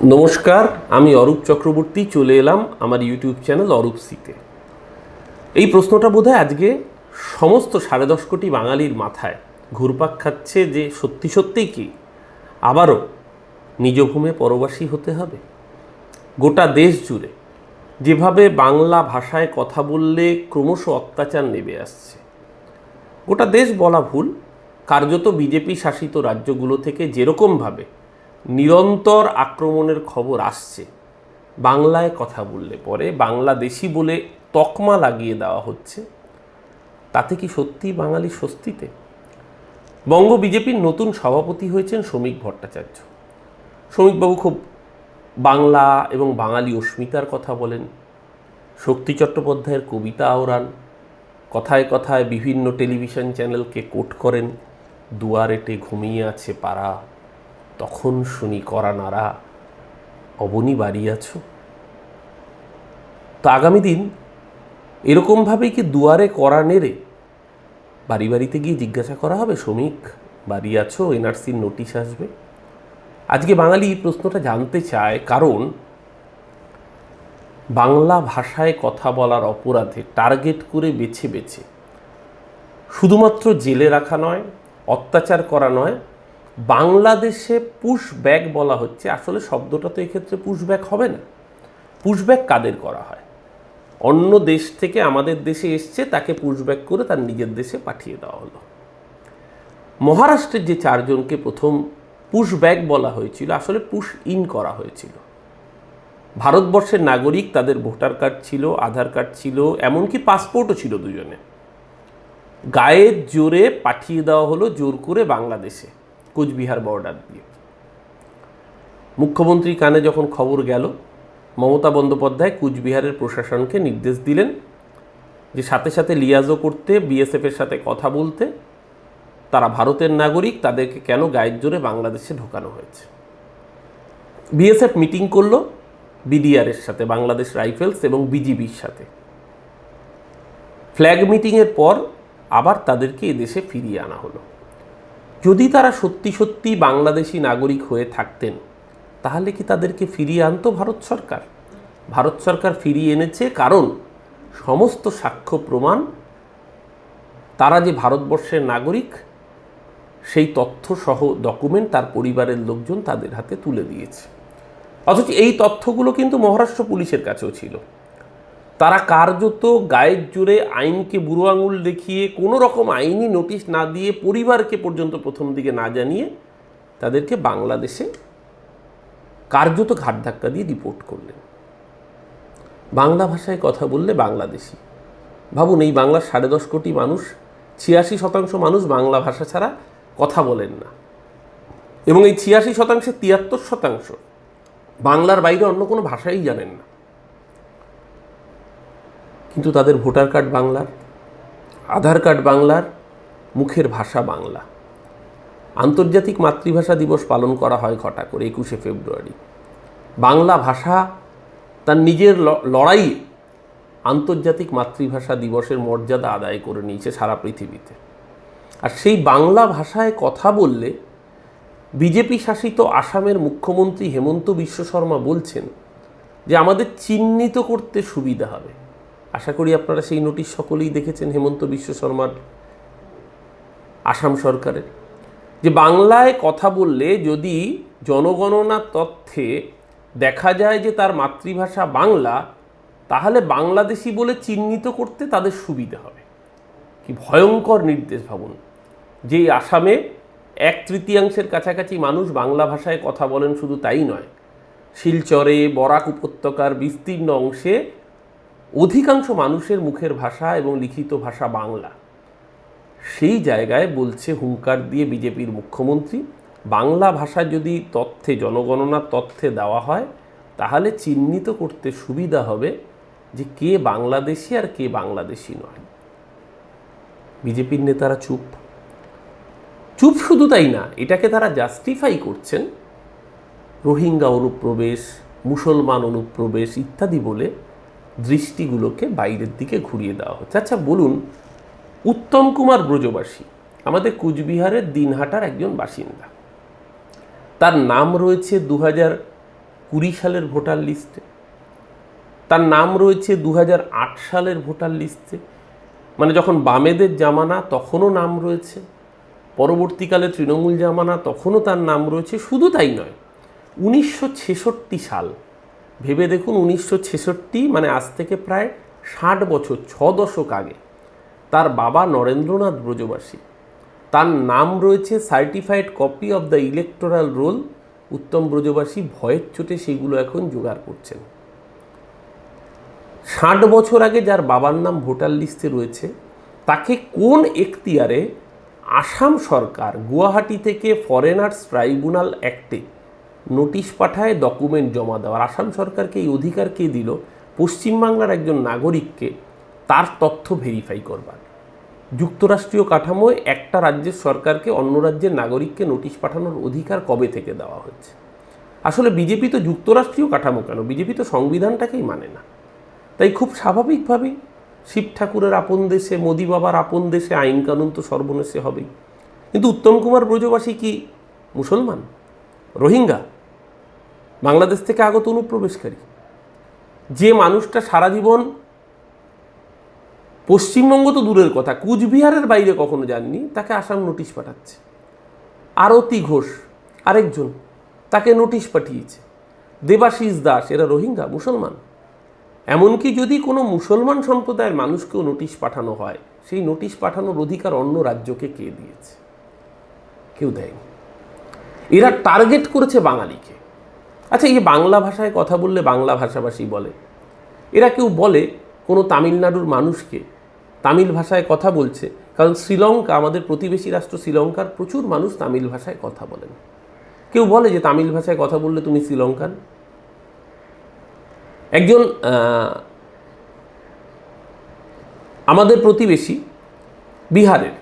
নমস্কার, আমি অরূপ চক্রবর্তী, চলে এলাম আমার ইউটিউব চ্যানেল অরূপ সিতে এই প্রশ্নটা বোধহয় আজকে সমস্ত সাড়ে দশ কোটি বাঙালির মাথায় ঘুরপাক খাচ্ছে যে সত্যি সত্যিই কি আবারও নিজ ভূমে পরবাসী হতে হবে? গোটা দেশ জুড়ে যেভাবে বাংলা ভাষায় কথা বললে ক্রমশ অত্যাচার নেমে আসছে। গোটা দেশ বলা ভুল, কার্যত বিজেপি শাসিত রাজ্যগুলো থেকে যেরকমভাবে নিরন্তর আক্রমণের খবর আসছে। বাংলায় কথা বললে পরে বাংলাদেশি বলে তকমা লাগিয়ে দেওয়া হচ্ছে। তাতে কি সত্যি বাঙালি স্বস্তিতে? বঙ্গ বিজেপির নতুন সভাপতি হয়েছেন শ্রমিক ভট্টাচার্য। শ্রমিকবাবু খুব বাংলা এবং বাঙালি অস্মিতার কথা বলেন। শক্তি চট্টোপাধ্যায়ের কবিতা আওড়ান কথায় কথায় বিভিন্ন টেলিভিশন চ্যানেলকে কোট করেন। দুয়ারেটে ঘুমিয়ে আছে পাড়া। তখন শুনি করা নাড়া, অবনী আছো? তো আগামী দিন এরকমভাবেই কি দুয়ারে করা নেড়ে বাড়ি বাড়িতে গিয়ে জিজ্ঞাসা করা হবে, শ্রমিক বাড়ি আছো, এনআরসির নোটিশ আসবে? আজকে বাঙালি এই প্রশ্নটা জানতে চায় কারণ বাংলা ভাষায় কথা বলার অপরাধে টার্গেট করে বেছে বেছে। শুধুমাত্র জেলে রাখা নয়, অত্যাচার করা নয় বাংলাদেশে পুশ ব্যাক বলা হচ্ছে। আসলে শব্দটা তো এক্ষেত্রে পুশ ব্যাক হবে না। পুশব্যাক কাদের করা হয়? অন্য দেশ থেকে আমাদের দেশে এসছে, তাকে পুশ ব্যাক করে তার নিজের দেশে পাঠিয়ে দেওয়া হলো। মহারাষ্ট্রের যে চারজনকে প্রথম পুশ ব্যাক বলা হয়েছিল, আসলে পুশ ইন করা হয়েছিল। ভারতবর্ষের নাগরিক, তাদের ভোটার কার্ড ছিল, আধার কার্ড ছিল, এমনকি পাসপোর্টও ছিল দুজনে। গায়ের জোরে পাঠিয়ে দেওয়া হলো, জোর করে বাংলাদেশে। কোচবিহার বর্ডার দিয়ে। মুখ্যমন্ত্রী কানে যখন খবর গেল, মমতা বন্দ্যোপাধ্যায় কুচবিহারের প্রশাসনকে নির্দেশ দিলেন যে সাথে সাথে লিয়াজও করতে, বিএসএফের সাথে কথা বলতে, তারা ভারতের নাগরিক, তাদেরকে কেন গায়ের জোরে বাংলাদেশে ঢোকানো হয়েছে? বিএসএফ মিটিং করল বিডিআরের সাথে, বাংলাদেশ রাইফেলস এবং বিজিবির সাথে। ফ্ল্যাগ মিটিংয়ের পর আবার তাদেরকে এদেশে ফিরিয়ে আনা হলো। যদি তারা সত্যি সত্যি বাংলাদেশি নাগরিক হয়ে থাকতেন, তাহলে কি তাদেরকে ফিরিয়ে আনতো ভারত সরকার? ভারত সরকার ফিরিয়ে এনেছে কারণ সমস্ত সাক্ষ্য প্রমাণ, তারা যে ভারতবর্ষের নাগরিক, সেই তথ্য সহ ডকুমেন্ট তার পরিবারের লোকজন তাদের হাতে তুলে দিয়েছে। অথচ এই তথ্যগুলো কিন্তু মহারাষ্ট্র পুলিশের কাছেও ছিল। তারা কার্যত গায়ের জোরে আইনকে বুড়ো আঙুল দেখিয়ে কোনো রকম আইনি নোটিশ না দিয়ে পরিবারকে পর্যন্ত প্রথম দিকে না জানিয়ে তাদেরকে বাংলাদেশে কার্যত ঘাট ধাক্কা দিয়ে রিপোর্ট করলেন। বাংলা ভাষায় কথা বললে বাংলাদেশি। ভাবুন, এই বাংলার সাড়ে দশ কোটি মানুষ, ছিয়াশি শতাংশ মানুষ বাংলা ভাষা ছাড়া কথা বলেন না। এবং এই ছিয়াশি শতাংশে তিয়াত্তর শতাংশ বাংলার বাইরে অন্য কোনো ভাষাই জানেন না। কিন্তু তাদের ভোটার কার্ড বাংলার, আধার কার্ড বাংলার, মুখের ভাষা বাংলা। আন্তর্জাতিক মাতৃভাষা দিবস পালন করা হয় ঘটা করে একুশে ফেব্রুয়ারি। বাংলা ভাষা তার নিজের লড়াইয়ে আন্তর্জাতিক মাতৃভাষা দিবসের মর্যাদা আদায় করে নিয়েছে সারা পৃথিবীতে। আর সেই বাংলা ভাষায় কথা বললে বিজেপি শাসিত আসামের মুখ্যমন্ত্রী হেমন্ত বিশ্ব শর্মা বলছেন যে, আমাদের চিহ্নিত করতে সুবিধা হবে। আশা করি আপনারা সেই নোটিশ সকলেই দেখেছেন হেমন্ত বিশ্ব শর্মার আসাম সরকারের, যে বাংলায় কথা বললে যদি জনগণনা তথ্যে দেখা যায় যে তার মাতৃভাষা বাংলা, তাহলে বাংলাদেশি বলে চিহ্নিত করতে তাদের সুবিধা হবে। কি ভয়ঙ্কর নির্দেশ ভাবুন। যে আসামে এক তৃতীয়াংশের কাছাকাছি মানুষ বাংলা ভাষায় কথা বলেন শুধু তাই নয়, শিলচরে, বরাক উপত্যকার বিস্তীর্ণ অংশে অধিকাংশ মানুষের মুখের ভাষা এবং লিখিত ভাষা বাংলা। সেই জায়গায় বলছে হুঙ্কার দিয়ে বিজেপির মুখ্যমন্ত্রী, বাংলা ভাষা যদি তথ্যে জনগণনার তথ্যে দেওয়া হয়, তাহলে চিহ্নিত করতে সুবিধা হবে যে কে বাংলাদেশি আর কে বাংলাদেশি নয়। বিজেপির নেতারা চুপ। চুপ শুধু তাই না, এটাকে তারা জাস্টিফাই করছেন। রোহিঙ্গা অনুপ্রবেশ, মুসলমান অনুপ্রবেশ ইত্যাদি বলে দৃষ্টিগুলোকে বাইরের দিকে ঘুরিয়ে দেওয়া হচ্ছে। আচ্ছা বলুন, উত্তম কুমার ব্রজবাসী, আমাদের কুচবিহারের দিনহাটার একজন বাসিন্দা, তার নাম রয়েছে দু হাজার কুড়ি সালের ভোটার লিস্টে, তার নাম রয়েছে দু হাজার আট সালের ভোটার লিস্টে মানে যখন বামেদের জামানা তখনও নাম রয়েছে, পরবর্তীকালে তৃণমূল জামানা তখনও তার নাম রয়েছে, শুধু তাই নয়, উনিশশো সাল ভেবে দেখুন উনিশশো ছেষট্টি মানে আজ থেকে প্রায় ষাট বছর, ছ দশক আগে, তার বাবা নরেন্দ্রনাথ ব্রজবাসী। তার নাম রয়েছে certified copy of the electoral roll Uttam Brajabasi ভয়ের চোটে সেগুলো এখন জোগাড় করছেন। ষাট বছর আগে যার বাবার নাম ভোটার লিস্টে রয়েছে, তাকে কোন এখতিয়ারে আসাম সরকার গুয়াহাটি থেকে ফরেনার্স ট্রাইব্যুনাল অ্যাক্টে নোটিশ পাঠায় ডকুমেন্ট জমা দেওয়ার আসাম সরকারকে এই অধিকার কে দিল? পশ্চিমবাংলার একজন নাগরিককে তার তথ্য ভেরিফাই করবার। যুক্তরাষ্ট্রীয় কাঠামোয় একটা রাজ্যের সরকারকে অন্য রাজ্যের নাগরিককে নোটিশ পাঠানোর অধিকার কবে থেকে দেওয়া হচ্ছে আসলে বিজেপি তো যুক্তরাষ্ট্রীয় কাঠামো কেন? বিজেপি তো সংবিধানটাকেই মানে না। তাই খুব স্বাভাবিকভাবেই শিব ঠাকুরের আপন দেশে, মোদি বাবার আপন দেশে আইন কানুন তো সর্বনেশে হবেই। কিন্তু উত্তম কুমার ব্রজবাসী কি মুসলমান? রোহিঙ্গা? বাংলাদেশ থেকে আগত অনুপ্রবেশকারী। যে মানুষটা সারা জীবন পশ্চিমবঙ্গ তো দূরের কথা, কুচবিহারের বাইরে কখনো যাননি, তাকে আসাম নোটিশ পাঠাচ্ছে। আরতি ঘোষ, আরেকজন, তাকে নোটিশ পাঠিয়েছে। দেবাশিস দাস, এরা রোহিঙ্গা, মুসলমান। এমনকি যদি কোনো মুসলমান সম্প্রদায়ের মানুষকেও নোটিশ পাঠানো হয়, সেই নোটিশ পাঠানোর অধিকার অন্য রাজ্যকে কে দিয়েছে? কেউ দেয়নি। এরা টার্গেট করেছে বাঙালিকে। আচ্ছা এই বাংলা ভাষায় কথা বললে বাংলা ভাষাভাষী বলে, এরা কেউ বলে কোনো তামিলনাড়ুর মানুষকে তামিল ভাষায় কথা বলছে? কারণ শ্রীলঙ্কা, আমাদের প্রতিবেশী রাষ্ট্র শ্রীলঙ্কার প্রচুর মানুষ তামিল ভাষায় কথা বলেন। কেউ বলে যে তামিল ভাষায় কথা বললে তুমি শ্রীলঙ্কান? একজন আমাদের প্রতিবেশী বিহারের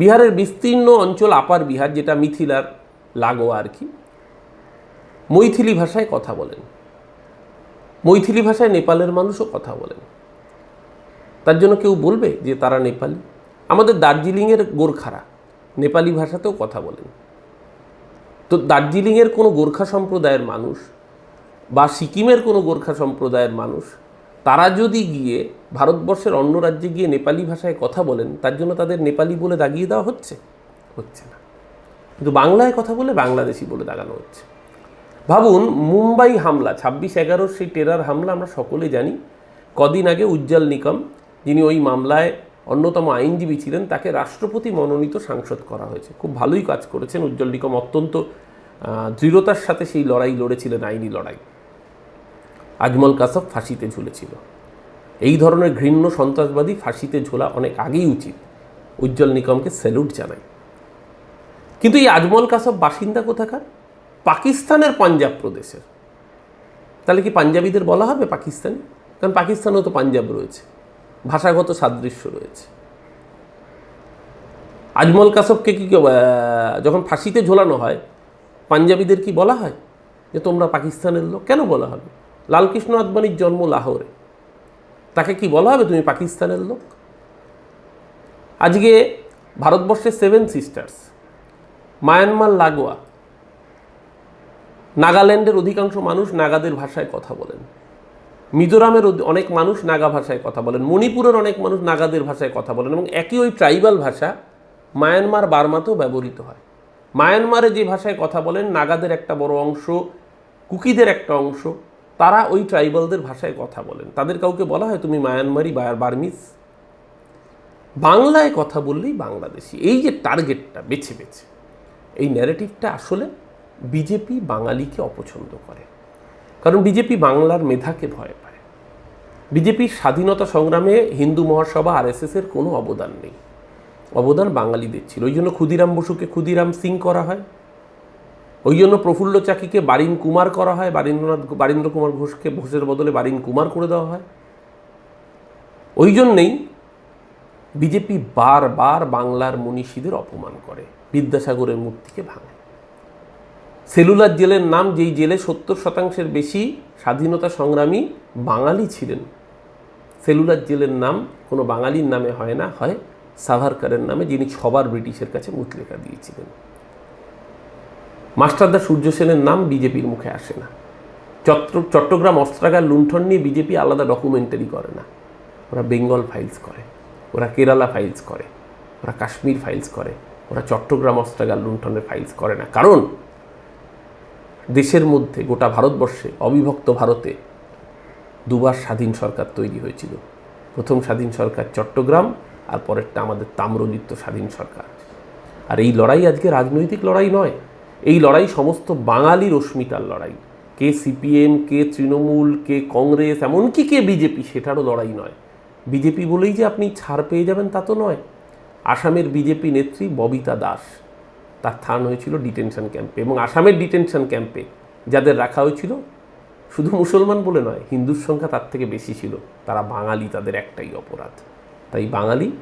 বিহারের বিস্তীর্ণ অঞ্চল আপার বিহার, যেটা মিথিলার, লাগোয়া আর কি। মৈথিলি ভাষায় কথা বলেন। মৈথিলি ভাষায় নেপালের মানুষও কথা বলেন। তার জন্য কেউ বলবে যে তারা নেপালি? আমাদের দার্জিলিংয়ের গোর্খারা নেপালি ভাষাতেও কথা বলেন। তো দার্জিলিংয়ের কোনো গোর্খা সম্প্রদায়ের মানুষ বা সিকিমের কোনো গোর্খা সম্প্রদায়ের মানুষ, তারা যদি গিয়ে ভারতবর্ষের অন্য রাজ্যে গিয়ে নেপালি ভাষায় কথা বলেন, তার জন্য তাদের নেপালি বলে দাগিয়ে দেওয়া হচ্ছে? হচ্ছে না। কিন্তু বাংলায় কথা বলে বাংলাদেশি বলে দাগানো হচ্ছে। ভাবুন, মুম্বাই হামলা, ছাব্বিশ এগারোর সেই টেরার হামলা আমরা সকলে জানি। কদিন আগে উজ্জ্বল নিকম যিনি ওই মামলায় অন্যতম আইনজীবী ছিলেন, তাকে রাষ্ট্রপতি মনোনীত সাংসদ করা হয়েছে। খুব ভালোই কাজ করেছেন উজ্জ্বল নিকম অত্যন্ত দৃঢ়তার সাথে সেই লড়াই লড়েছিলেন, আইনি লড়াই। আজমল কাসব ফাঁসিতে ঝুলেছিল। এই ধরনের ঘৃণ্য সন্ত্রাসবাদী ফাঁসিতে ঝোলা অনেক আগেই উচিত। উজ্জ্বল নিকমকে স্যালুট জানাই। কিন্তু এই আজমল কাসব বাসিন্দা কোথাকার? পাকিস্তানের পাঞ্জাব প্রদেশের। তাহলে কি পাঞ্জাবিদের বলা হবে পাকিস্তানি? কারণ পাকিস্তানেও তো পাঞ্জাব রয়েছে। ভাষাগত সাদৃশ্য রয়েছে। আজমল কাসবকে কি যখন ফাঁসিতে ঝোলানো হয়, পাঞ্জাবিদের কি বলা হয়? যে তোমরা পাকিস্তানের লোক, কেন বলা হবে? লালকৃষ্ণ আদবানির জন্ম লাহোরে। তাকে কি বলা হবে, তুমি পাকিস্তানের লোক? আজকে ভারতবর্ষের সেভেন সিস্টার্স, মায়ানমার লাগোয়া নাগাল্যান্ডের অধিকাংশ মানুষ নাগাদের ভাষায় কথা বলেন। মিজোরামের অনেক মানুষ নাগা ভাষায় কথা বলেন। মণিপুরের অনেক মানুষ নাগাদের ভাষায় কথা বলেন এবং একই ওই ট্রাইবাল ভাষা মায়ানমার, বার্মাতেও ব্যবহৃত হয়। মায়ানমারে যে ভাষায় কথা বলেন, নাগাদের একটা বড় অংশ, কুকিদের একটা অংশ, তারা ওই ট্রাইবালদের ভাষায় কথা বলেন। তাদের কাউকে বলা হয়, তুমি মায়ানমারি বা বার্মিস বাংলায় কথা বললেই বাংলাদেশি। এই যে টার্গেটটা বেছে বেছে, এই ন্যারেটিভটা আসলে বিজেপি বাঙালিকে অপছন্দ করে। কারণ বিজেপি বাংলার মেধাকে ভয় পায়। বিজেপির স্বাধীনতা সংগ্রামে হিন্দু মহাসভা আরএসএসের কোনো অবদান নেই। অবদান বাঙালিদের ছিল। ওই জন্য ক্ষুদিরাম বসুকে ক্ষুদিরাম সিং করা হয়। ওই জন্য প্রফুল্ল চাকিকে বারিন কুমার করা হয়। বারীন্দ্রনাথ, বারীন্দ্র কুমার ঘোষকে ঘোষের বদলে বারিন কুমার করে দেওয়া হয়। ওই জন্যেই বিজেপি বারবার বাংলার মনীষীদের অপমান করে। বিদ্যাসাগরের মূর্তিকে ভাঙে। সেলুলার জেলের নাম যেই জেলে সত্তর শতাংশের বেশি স্বাধীনতা সংগ্রামী বাঙালি ছিলেন, সেলুলার জেলের নাম কোনো বাঙালির নামে হয় না, হয় সাভারকারের নামে, যিনি ছবার ব্রিটিশের কাছে মুচলেখা দিয়েছিলেন। মাস্টারদা সূর্য সেনের নাম বিজেপির মুখে আসে না। চট্ট চট্টগ্রাম অস্ত্রাগার লুণ্ঠন নিয়ে বিজেপি আলাদা ডকুমেন্টারি করে না। ওরা বেঙ্গল ফাইলস করে, ওরা কেরালা ফাইলস করে, ওরা কাশ্মীর ফাইলস করে, ওরা চট্টগ্রাম অস্ত্রাগার লুণ্ঠনের ফাইলস করে না। কারণ দেশের মধ্যে গোটা ভারতবর্ষে অবিভক্ত ভারতে দুবার স্বাধীন সরকার তৈরি হয়েছিল। প্রথম স্বাধীন সরকার চট্টগ্রাম, আর পরেরটা আমাদের তাম্রলিপ্ত স্বাধীন সরকার। আর এই লড়াই আজকে রাজনৈতিক লড়াই নয়, এই লড়াই সমস্ত বাঙালির অস্মিতার লড়াই। কে সিপিএম, কে তৃণমূল, কে কংগ্রেস, এমনকি কে বিজেপি, সেটারও লড়াই নয়। বিজেপি বলেই যে আপনি ছাড় পেয়ে যাবেন তা তো নয়। আসামের বিজেপি নেত্রী ববিতা দাস তার স্থান হয়েছিল ডিটেনশন ক্যাম্পে এবং আসামের ডিটেনশন ক্যাম্পে যাদের রাখা হয়েছিল, শুধু মুসলমান বলে নয়, হিন্দুর সংখ্যা তার থেকে বেশি ছিল। তারা বাঙালি, তাদের একটাই অপরাধ। তাই বাঙালি,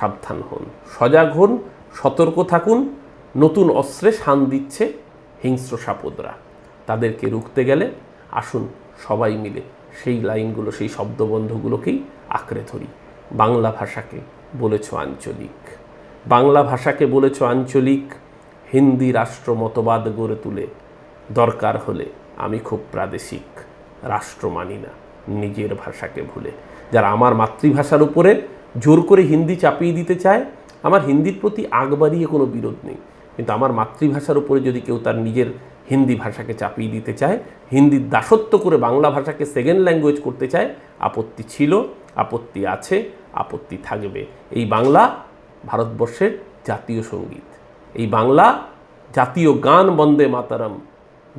সাবধান হন, সজাগ হন, সতর্ক থাকুন, নতুন অস্ত্রে শান দিচ্ছে হিংস্র সাপদরা। তাদেরকে রুখতে গেলে আসুন সবাই মিলে সেই লাইনগুলো, সেই শব্দবন্ধগুলোকেই আঁকড়ে ধরি। বাংলা ভাষাকে বলেছ আঞ্চলিক। বাংলা ভাষাকে বলেছ আঞ্চলিক। হিন্দি রাষ্ট্র মতবাদ গড়ে তুলে। দরকার হলে আমি খুব প্রাদেশিক, রাষ্ট্র মানি না, নিজের ভাষাকে ভুলে। যারা আমার মাতৃভাষার উপরে জোর করে হিন্দি চাপিয়ে দিতে চায়, আমার হিন্দির প্রতি আগ বাড়িয়ে কোনো বিরোধ নেই। কিন্তু আমার মাতৃভাষার উপরে যদি কেউ তার নিজের হিন্দি ভাষাকে চাপিয়ে দিতে চায়, হিন্দির দাসত্ব করে বাংলা ভাষাকে সেকেন্ড ল্যাঙ্গুয়েজ করতে চায়, আপত্তি ছিল, আপত্তি আছে, আপত্তি থাকবে। এই বাংলা ভারতবর্ষের জাতীয় সংগীত। এই বাংলা জাতীয় গান বন্দে মাতারাম,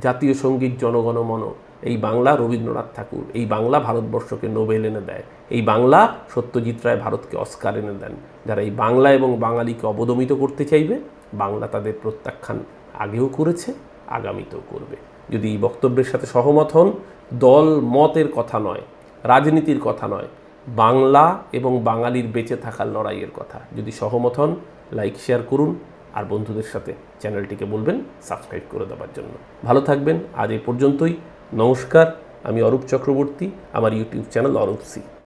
জাতীয় সংগীত জনগণমন এই বাংলা রবীন্দ্রনাথ ঠাকুর, এই বাংলা ভারতবর্ষকে নোবেল এনে দেয়, এই বাংলা সত্যজিৎ রায় ভারতকে অস্কার এনে দেন। যারা এই বাংলা এবং বাঙালিকে অবদমিত করতে চাইবে, বাংলা তাদের প্রত্যাখ্যান আগেও করেছে, আগামীতেও করবে। যদি এই বক্তব্যের সাথে সহমত হন, দল মতের কথা নয়, রাজনীতির কথা নয়, বাংলা এবং বাঙালির বেঁচে থাকার লড়াইয়ের কথা। যদি সহমত হন, লাইক, শেয়ার করুন। আর বন্ধুদের সাথে চ্যানেলটিকে বলবেন সাবস্ক্রাইব করে দেওয়ার জন্য। ভালো থাকবেন। আজ এই পর্যন্তই। নমস্কার। আমি অরূপ চক্রবর্তী। আমার ইউটিউব চ্যানেল অরূপ সি।